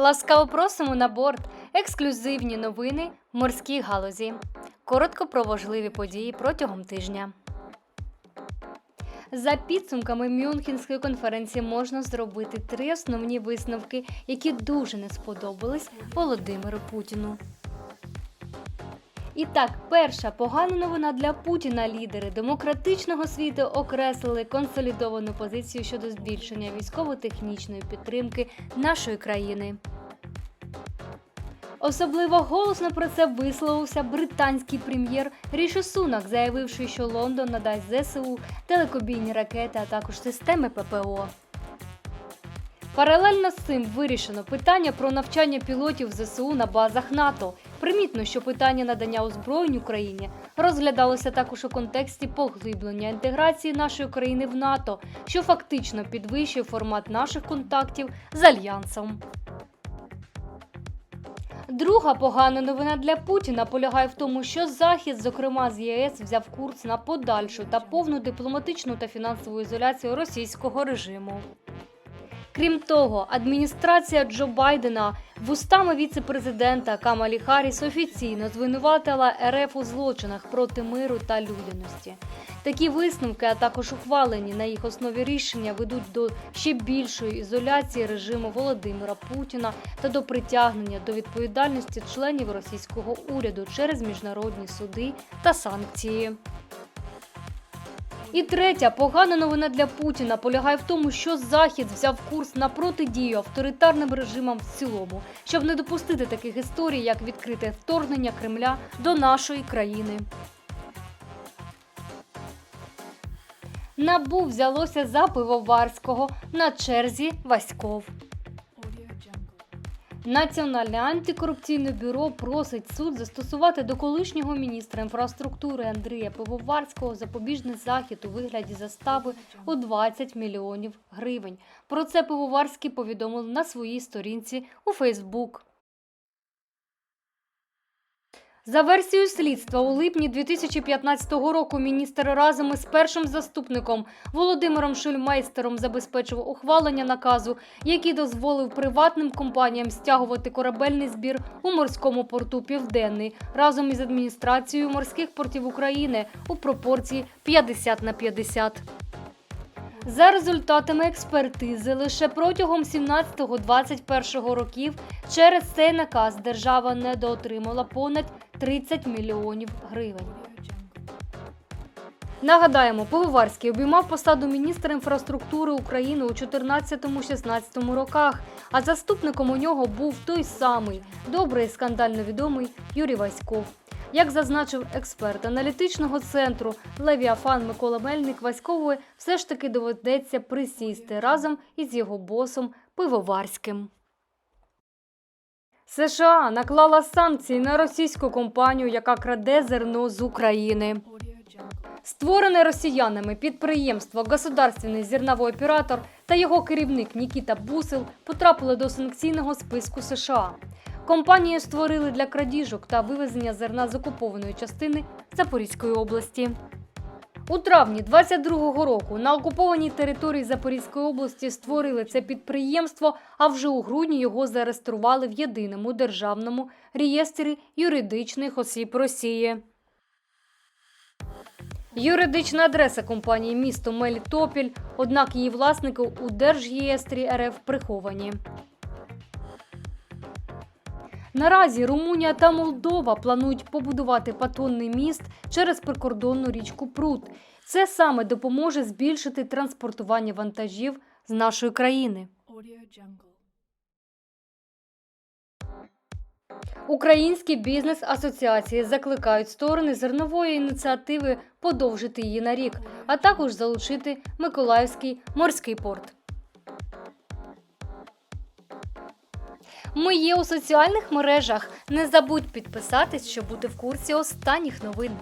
Ласкаво просимо на борт ексклюзивні новини в морській галузі. Коротко про важливі події протягом тижня. За підсумками Мюнхенської конференції можна зробити три основні висновки, які дуже не сподобались Володимиру Путіну. І так, перша погана новина для Путіна. Лідери демократичного світу окреслили консолідовану позицію щодо збільшення військово-технічної підтримки нашої країни. Особливо голосно про це висловився британський прем'єр Ріші Сунак, заявивши, що Лондон надасть ЗСУ телекобійні ракети, а також системи ППО. Паралельно з цим вирішено питання про навчання пілотів ЗСУ на базах НАТО. Примітно, що питання надання озброєнь Україні розглядалося також у контексті поглиблення інтеграції нашої країни в НАТО, що фактично підвищує формат наших контактів з альянсом. Друга погана новина для Путіна полягає в тому, що Захід, зокрема з ЄС, взяв курс на подальшу та повну дипломатичну та фінансову ізоляцію російського режиму. Крім того, адміністрація Джо Байдена вустами віце-президента Камалі Харріс офіційно звинуватила РФ у злочинах проти миру та людяності. Такі висновки, а також ухвалені на їх основі рішення, ведуть до ще більшої ізоляції режиму Володимира Путіна та до притягнення до відповідальності членів російського уряду через міжнародні суди та санкції. І третя погана новина для Путіна полягає в тому, що Захід взяв курс на протидію авторитарним режимам в цілому, щоб не допустити таких історій, як відкрите вторгнення Кремля до нашої країни. Набу взялося за пивоварського на черзі Васьков. Національне антикорупційне бюро просить суд застосувати до колишнього міністра інфраструктури Андрія Пивоварського запобіжний захід у вигляді застави у 20 мільйонів гривень. Про це Пивоварський повідомив на своїй сторінці у Фейсбук. За версією слідства, у липні 2015 року міністр разом із першим заступником Володимиром Шульмейстером забезпечив ухвалення наказу, який дозволив приватним компаніям стягувати корабельний збір у морському порту Південний разом із адміністрацією морських портів України у пропорції 50 на 50. За результатами експертизи, лише протягом 17-21 років через цей наказ держава недоотримала понад 30 мільйонів гривень. Нагадаємо, Пивоварський обіймав посаду міністра інфраструктури України у 14-16 роках, а заступником у нього був той самий добрий скандально відомий Юрій Васьков. Як зазначив експерт аналітичного центру Левіафан Микола Мельник, Васькової все ж таки доведеться присісти разом із його босом Пивоварським. США наклала санкції на російську компанію, яка краде зерно з України. Створене росіянами підприємство Государственний зерновий оператор та його керівник Нікіта Бусел потрапили до санкційного списку США. Компанію створили для крадіжок та вивезення зерна з окупованої частини Запорізької області. У травні 22-го року на окупованій території Запорізької області створили це підприємство, а вже у грудні його зареєстрували в єдиному державному реєстрі юридичних осіб Росії. Юридична адреса компанії місто Мелітопіль, однак її власники у Держреєстрі РФ приховані. Наразі Румунія та Молдова планують побудувати патонний міст через прикордонну річку Прут. Це саме допоможе збільшити транспортування вантажів з нашої країни. Українські бізнес-асоціації закликають сторони зернової ініціативи подовжити її на рік, а також залучити Миколаївський морський порт. Ми є у соціальних мережах. Не забудь підписатись, щоб бути в курсі останніх новин.